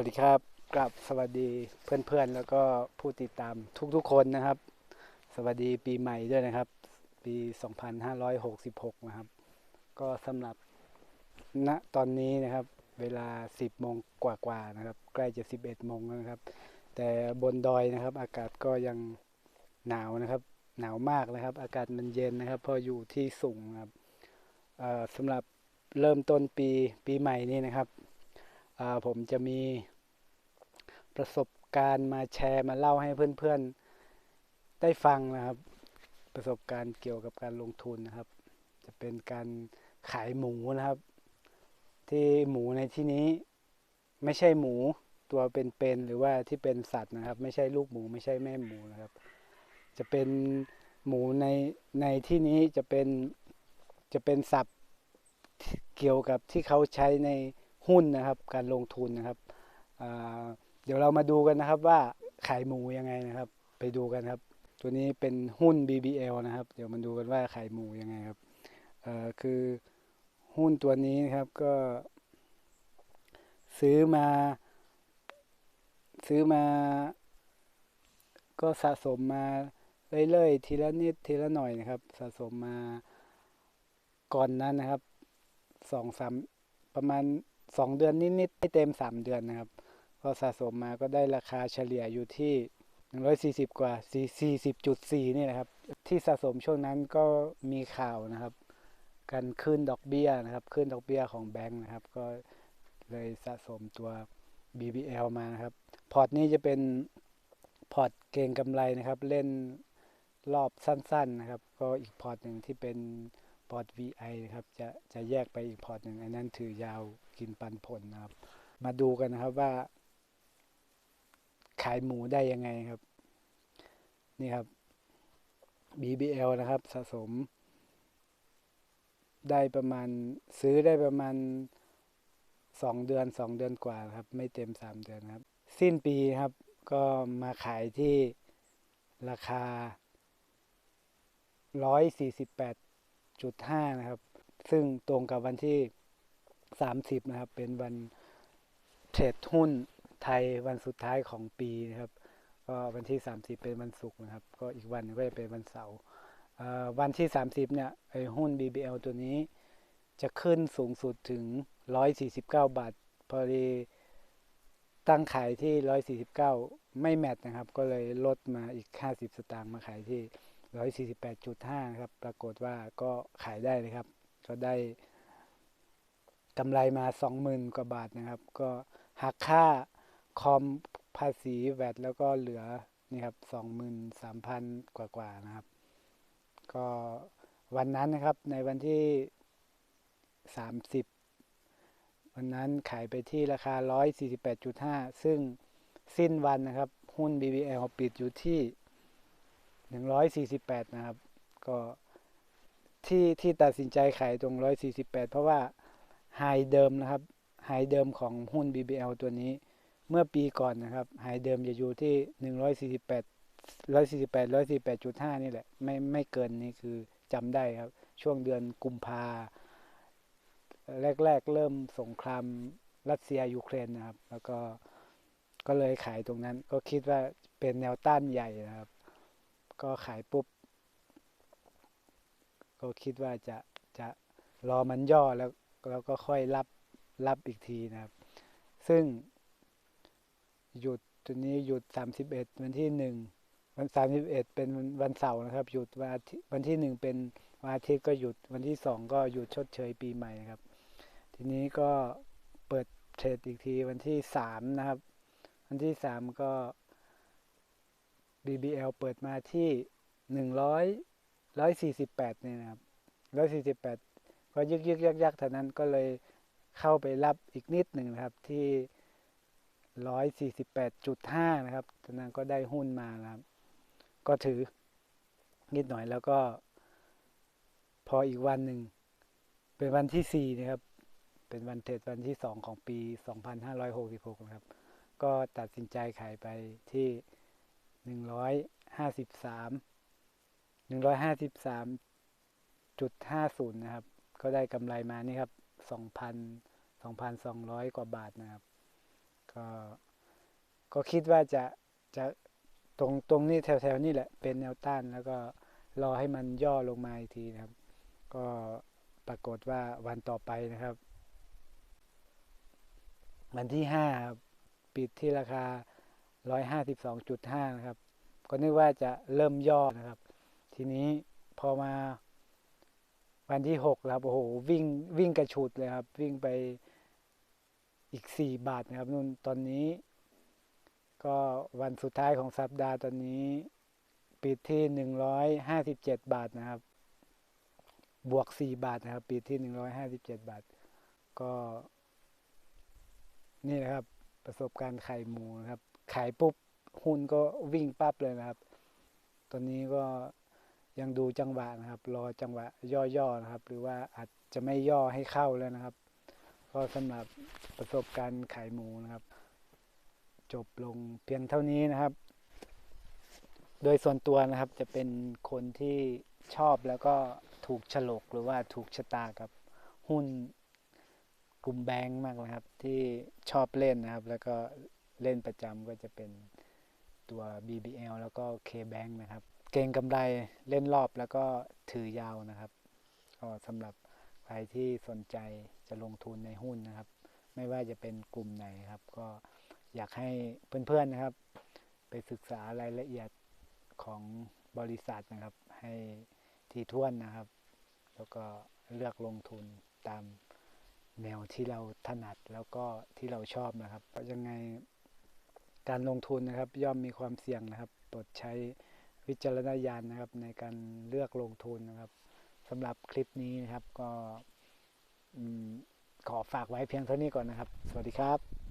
วัสดีครับกลับสวัสดีเพื่อนๆ แล้วก็ผู้ติดตามทุกๆคนนะครับ สวัสดีปีใหม่ด้วยนะครับ ปี 2566 นะครับ ก็สำหรับณตอนนี้นะครับ เวลา 10โมงกว่าๆนะครับ ใกล้จะ 11โมงแล้วนะครับ แต่บนดอยนะครับ อากาศก็ยังหนาวนะครับ หนาวมากนะครับ อากาศมันเย็นนะครับพออยู่ที่สูงนะครับสำหรับเริ่มต้นปีปีใหม่นี้นะครับ ผมจะมีประสบการณ์มาแชร์มาเล่าให้เพื่อนๆได้ฟังนะครับ ประสบการณ์เกี่ยวกับการลงทุนนะครับ จะเป็นการขายหมูนะครับ ที่หมูในที่นี้ไม่ใช่หมูตัวเป็นๆหรือว่าที่เป็นสัตว์นะครับ ไม่ใช่ลูกหมูไม่ใช่แม่หมูนะครับ จะเป็นหมูในในที่นี้จะเป็นจะเป็นศัพท์เกี่ยวกับที่เขาใช้ใน หุ้นนะครับ การลงทุนนะครับเดี๋ยวเรามาดูกันนะครับว่าขายหมูยังไงนะครับ ไปดูกันครับ ตัวนี้เป็นหุ้น BBL นะครับ เดี๋ยวมาดูกันว่าขายหมูยังไงครับคือหุ้นตัวนี้นะครับก็ ซื้อมา ซื้อมา ก็สะสมมาเรื่อยๆทีละนิดทีละหน่อยนะครับ สะสมมาก่อนนั้นนะครับสองสามประมาณ สองเดือนนิดๆไม่เต็มสามเดือนนะครับ ก็สะสมมาก็ได้ราคาเฉลี่ยอยู่ที่หนึ่งร้อยสี่สิบกว่าสี่สิบจุดสี่นี่นะครับ ที่สะสมช่วงนั้นก็มีข่าวนะครับ การขึ้นดอกเบี้ยนะครับ ขึ้นดอกเบี้ยของแบงก์นะครับ ก็เลยสะสมตัว BBL มานะครับ พอร์ตนี้จะเป็นพอร์ตเก่งกำไรนะครับ เล่นรอบสั้น ๆนะครับ ก็อีกพอร์ตหนึ่งที่เป็นพอร์ต VI นะครับ จะจะแยกไปอีกพอร์ตหนึ่งอันนั้นถือยาว กินปันผลนะครับ มาดูกันนะครับว่า ขายหมูได้ยังไงครับ นี่ครับ BBL นะครับ สะสม ได้ประมาณซื้อได้ประมาณสองเดือนสองเดือนกว่าครับ ไม่เต็มสามเดือนครับ สิ้นปีครับ ก็มาขายที่ราคาร้อยสี่สิบแปดจุดห้านะครับ ซึ่งตรงกับวันที่ 30 นะครับ เป็นวันเทรดหุ้นไทยวันสุดท้ายของปีนะครับ ก็วันที่ 30 เป็นวันศุกร์นะครับ ก็อีกวันก็จะเป็นวันเสาร์วันที่ 30 เนี่ยไอหุ้น BBL ตัวนี้จะขึ้นสูงสุดถึง 149 บาท พอดีตั้งขายที่ 149 ไม่แมทนะครับ ก็เลยลดมาอีก 50 สตางค์มาขายที่ 148.5นะครับ ปรากฏว่าก็ขายได้เลยครับ ก็ได้ กำไรมา 20,000 กว่าบาทนะครับ ก็หักค่าคอมภาษีแวดแล้วก็เหลือนี่ครับ23,000 กว่ากว่านะครับ ก็วันนั้นนะครับในวันที่ 30 วันนั้นขายไปที่ราคา 148.5 ซึ่งสิ้นวันนะครับ หุ้น BBL ปิดอยู่ที่ 148 นะครับ ก็ที่ที่ตัดสินใจขายตรง 148 เพราะว่า ไฮเดิมนะครับไฮเดิมของหุ้น BBL ตัวนี้ เมื่อปีก่อนนะครับไฮเดิมจะอยู่ที่ 148 148 148.5 นี่แหละ ไม่ไม่เกินนี้คือจำได้ครับ ช่วงเดือนกุมภาแรก ๆ เริ่มสงครามรัสเซียยูเครนนะครับ แล้วก็ก็เลยขายตรงนั้น ก็คิดว่าเป็นแนวต้านใหญ่นะครับ ก็ขายปุ๊บ ก็คิดว่าจะจะรอมันย่อแล้ว แล้วก็ค่อยรับรับอีกทีนะครับ ซึ่งหยุดตัวนี้หยุด 31 วันที่หนึ่งวัน 31 เป็นวันเสาร์นะครับ หยุดวันอาทิตย์วันที่หนึ่งเป็นวันอาทิตย์ก็หยุดวันที่สองก็หยุดชดเชยปีใหม่นะครับ ทีนี้ก็เปิดเทรดอีกทีวันที่สามนะครับ วันที่สามก็ BBL เปิดมาที่หนึ่งร้อยร้อยสี่สิบแปดเนี่ยนะครับร้อยสี่สิบแปด พอยึกยึกยักยักเท่านั้นก็เลยเข้าไปรับอีกนิดหนึ่งนะครับที่ร้อยสี่สิบแปดจุดห้านะครับตอนนั้นก็ได้หุ้นมานะครับ ก็ถือนิดหน่อยแล้วก็ พออีกวันหนึ่ง เป็นวันที่สี่นะครับ เป็นวันเทรดวันที่สองของปีสองพันห้าร้อยหกสิบหกนะครับ ก็ตัดสินใจขายไปที่หนึ่งร้อยห้าสิบสามหนึ่งร้อยห้าสิบสามจุดห้าศูนย์นะครับ ก็ได้กำไรมานี่ครับสองพันสองพันสองร้อยกว่าบาทนะครับ ก็ก็คิดว่าจะจะตรงตรงนี้แถวๆนี่แหละเป็นแนวต้านแล้วก็รอให้มันย่อลงมาอีกทีนะครับ ก็ปรากฏว่าวันต่อไปนะครับ วันที่ห้าปิดที่ราคา152.5นะครับ ก็นึกว่าจะเริ่มย่อนะครับ ทีนี้พอมา วันที่6แล้วครับโอ้โหวิ่งวิ่งกระฉุดเลยครับ วิ่งไปอีก4บาทนะครับนู่นตอนนี้ ก็วันสุดท้ายของสัปดาห์ตอนนี้ ปิดที่157บเจ็ดบาทนะครับ บวก4บาทนะครับ ปิดที่157บเจ็ดบาท ก็ นี่นะครับ ประสบการณ์ขายหมูนะครับ ขายปุ๊บหุ้นก็วิ่งปั๊บเลยนะครับ ตอนนี้ก็ ยังดูจังหวะนะครับ รอจังหวะย่อๆนะครับ หรือว่าอาจจะไม่ย่อให้เข้าแล้วนะครับ ก็สำหรับประสบการณ์ขายหมูนะครับ จบลงเพียงเท่านี้นะครับ โดยส่วนตัวนะครับจะเป็นคนที่ชอบแล้วก็ถูกฉลกหรือว่าถูกชะตากับหุ้นกลุ่มแบงก์มากนะครับ ที่ชอบเล่นนะครับ แล้วก็เล่นประจำก็จะเป็นตัว BBL แล้วก็ K-Bank นะครับ เก่งกำไรเล่นรอบแล้วก็ถือยาวนะครับก็สำหรับใครที่สนใจจะลงทุนในหุ้นนะครับ ไม่ว่าจะเป็นกลุ่มไหนครับ ก็อยากให้เพื่อนๆนะครับ ไปศึกษารายละเอียดของบริษัทนะครับ ให้ทีท่วนนะครับ แล้วก็เลือกลงทุนตามแนวที่เราถนัดแล้วก็ที่เราชอบนะครับ เพราะยังไงการลงทุนนะครับ ย่อมมีความเสี่ยงนะครับโปรดใช้ วิจารณญาณนะครับ ในการเลือกลงทุนนะครับสำหรับคลิปนี้นะครับก็ขอฝากไว้เพียงเท่านี้ก่อนนะครับ สวัสดีครับ